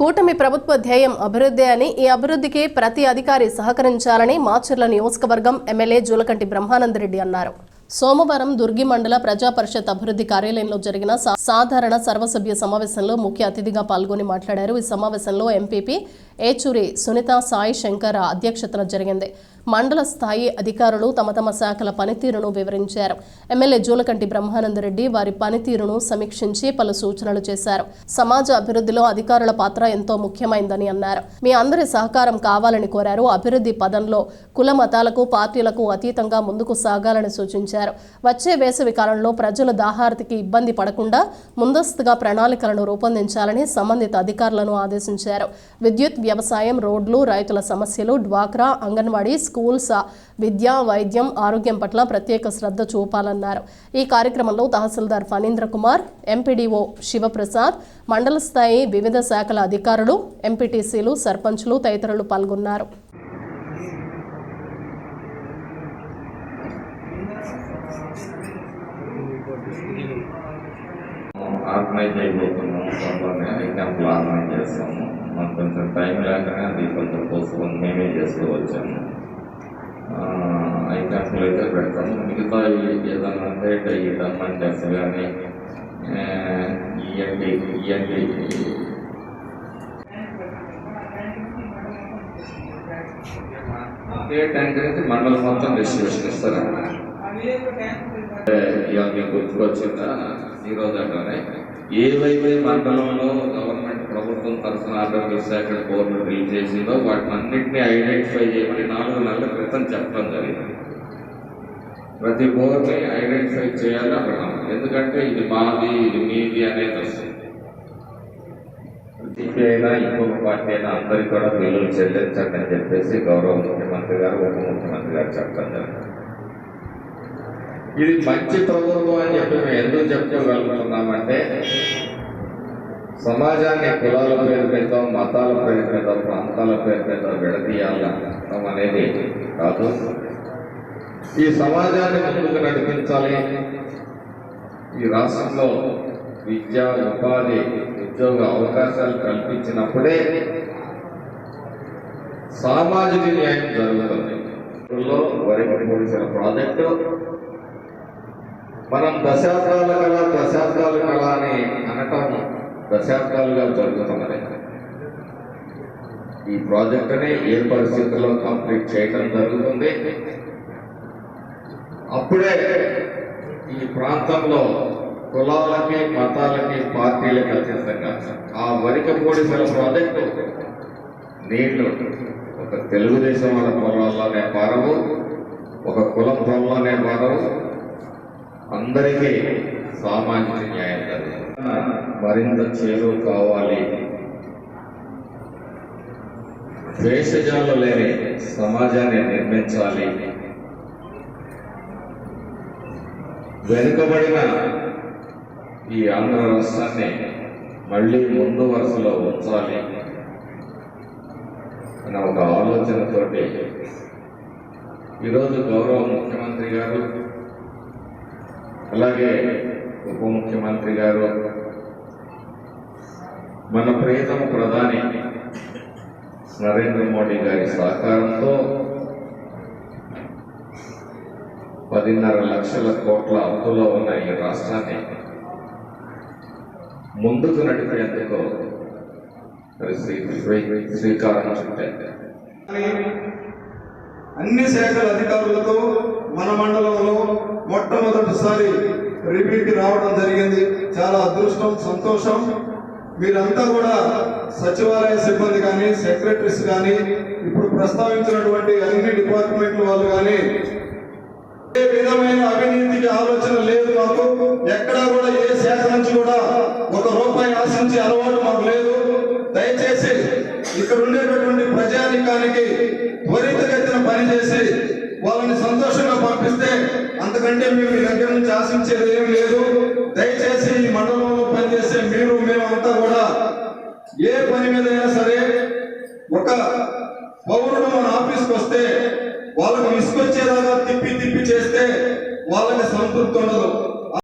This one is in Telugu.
కూటమి ప్రభుత్వ ధ్యేయం అభివృద్ధి అని ఈ అభివృద్ధికి ప్రతి అధికారి సహకరించాలని మాచర్ల నియోజకవర్గం ఎమ్మెల్యే జూలకంటి బ్రహ్మానందరెడ్డి అన్నారు. సోమవారం దుర్గి మండల ప్రజా పరిషత్ అభివృద్ధి కార్యాలయంలో జరిగిన సాధారణ సర్వసభ్య సమావేశంలో ముఖ్య అతిథిగా పాల్గొని మాట్లాడారు. ఈ సమావేశంలో ఎంపీపీ ఏచూరి సునీత సాయి శంకర్ అధ్యక్షతన జరిగింది. మండల స్థాయి అధికారులు తమ తమ శాఖల పనితీరును వివరించారు. ఎమ్మెల్యే జూలకంటి బ్రహ్మానందరెడ్డి వారి పనితీరును సమీక్షించి పలు సూచనలు చేశారు. సమాజ అభివృద్ధిలో అధికారుల పాత్ర ఎంతో ముఖ్యమైందని అన్నారు. మీ అందరి సహకారం కావాలని కోరారు. అభివృద్ధి పదంలో కుల మతాలకు పార్టీలకు అతీతంగా ముందుకు సాగాలని సూచించారు. వచ్చే వేసవి కాలంలో ప్రజలు దాహార్తికి ఇబ్బంది పడకుండా ముందస్తుగా ప్రణాళికలను రూపొందించాలని సంబంధిత అధికారులను ఆదేశించారు. విద్యుత్ వ్యవసాయం రోడ్లు రైతుల సమస్యలు డ్వాక్రా అంగన్వాడీ స్కూల్స్ విద్య వైద్యం ఆరోగ్యం పట్ల ప్రత్యేక శ్రద్ధ చూపాలన్నారు. ఈ కార్యక్రమంలో తహసీల్దార్ ఫణీంద్ర కుమార్ ఎంపీడీఓ శివప్రసాద్ మండల స్థాయి వివిధ శాఖల అధికారులు ఎంపీటీసీలు సర్పంచ్లు తదితరులు పాల్గొన్నారు. ఆర్గనైజ్ అయిపోతున్నాం త్వరలోనే ఎగ్జాంపుల్ ఆర్గనైజ్ చేస్తాము మాకు కొంచెం టైం లేకనే అది కొంచెం పోస్ట్పోన్ మేమే చేస్తూ వచ్చాము ఎగ్జాంపుల్ అయితే పెడతాము మిగతా ఈ ఏదన్నా అంటే ఈ డర్మంటర్స్ కానీ ఇఎండి ఇఎండి ఒకే ట్యాంక్ అయితే మండలం మొత్తం డిస్ట్రిబ్యూషన్ ఇస్తారన్నమాట ఇవాళ మీకు గుర్తుకొచ్చిందా ఈ రోజు అంటానే ఏవైతే మండలంలో గవర్నమెంట్ ప్రభుత్వం తరఫున ఆరోగ్య శాఖ బోర్డు రిలీజ్ చేసిందో వాటిని అన్నింటినీ ఐడెంటిఫై చేయమని నాలుగు నెలల క్రితం చెప్పడం జరిగింది. ప్రతి బోర్ని ఐడెంటిఫై చేయాలి అక్కడ. ఎందుకంటే ఇది మాది ఇది మీది అనేది వస్తుంది. టీపీ అయినా ఇంకొక పార్టీ అయినా అందరికీ కూడా బిల్లులు చెల్లించండి అని చెప్పేసి గౌరవ ముఖ్యమంత్రి గారు ఉప ముఖ్యమంత్రి గారు చెప్పడం జరిగింది. ఇది మంచి ప్రభుత్వం అని చెప్పి మేము ఎందుకు చెప్పుకోగలుగుతున్నామంటే సమాజాన్ని కులాల పేరు మీద మతాల పేరు మీద ప్రాంతాల పేరు మీద విడదీయాలనడం అనేది కాదు ఈ సమాజాన్ని ముందుకు నడిపించాలి ఈ రాష్ట్రంలో విద్య ఉపాధి ఉద్యోగ అవకాశాలు కల్పించినప్పుడే సామాజిక న్యాయం జరుగుతుంది వరకు ప్రాజెక్టు మనం దశాబ్దాల కళ దశాబ్దాల కళ అని అనటం దశాబ్దాలుగా జరుగుతున్నది. ఈ ప్రాజెక్టుని ఏ పరిస్థితుల్లో కంప్లీట్ చేయటం జరుగుతుంది? అప్పుడే ఈ ప్రాంతంలో కులాలకి మతాలకి పార్టీలకి అతీతంగా ఆ వరిక పోలీసుల ప్రాజెక్టు నీళ్ళు ఒక తెలుగుదేశం వాళ్ళ పొలాల్లోనే పారవు ఒక కులం పొలంలోనే పారవు అందరికీ సామాజిక న్యాయం జరుగుతుంది మరింత చేరువ కావాలి. ద్వేషజాలు లేని సమాజాన్ని నిర్మించాలి. వెనుకబడిన ఈ ఆంధ్ర రాష్ట్రాన్ని మళ్ళీ ముందు వరుసలో ఉంచాలి అన్న ఒక ఆలోచనతోటి ఈరోజు గౌరవ ముఖ్యమంత్రి గారు అలాగే ఉప ముఖ్యమంత్రి గారు మన ప్రియతమ ప్రధాని నరేంద్ర మోడీ గారి సహకారంతో పదిన్నర లక్షల కోట్ల అప్పులో ఉన్న ఈ రాష్ట్రాన్ని ముందుకు నడిపేందుకు మరి శ్రీ శ్రీకారం చుట్టారు. అన్ని శాఖల అధికారులతో మన మండలంలో మొట్టమొదటిసారి రివ్యూకి రావడం జరిగింది. చాలా అదృష్టం సంతోషం. మీరంతా కూడా సచివాలయ సిబ్బంది కానీ సెక్రటరీస్ కానీ ఇప్పుడు ప్రస్తావించినటువంటి అన్ని డిపార్ట్మెంట్ల వాళ్ళు కానీ ఏ విధమైన అవినీతికి ఆలోచన లేదు మాకు. ఎక్కడా కూడా ఏ శాఖ నుంచి కూడా ఒక రూపాయి ఆశించే అలవాటు మాకు లేదు. దయచేసి ఇక్కడ ఉండేటటువంటి ప్రజానికానికి త్వరితగతిన పనిచేసి వాళ్ళని సంతోషంగా ఎందుకంటే మేము మీ దగ్గర నుంచి ఆశించేది ఏం లేదు. దయచేసి ఈ మండలంలో పనిచేసే మీరు మేమంతా కూడా ఏ పని మీద అయినా సరే ఒక పౌరుడు మన ఆఫీస్కి వస్తే వాళ్ళకు విసుకొచ్చేలాగా తిప్పి తిప్పి చేస్తే వాళ్ళకి సంతృప్తి ఉండదు.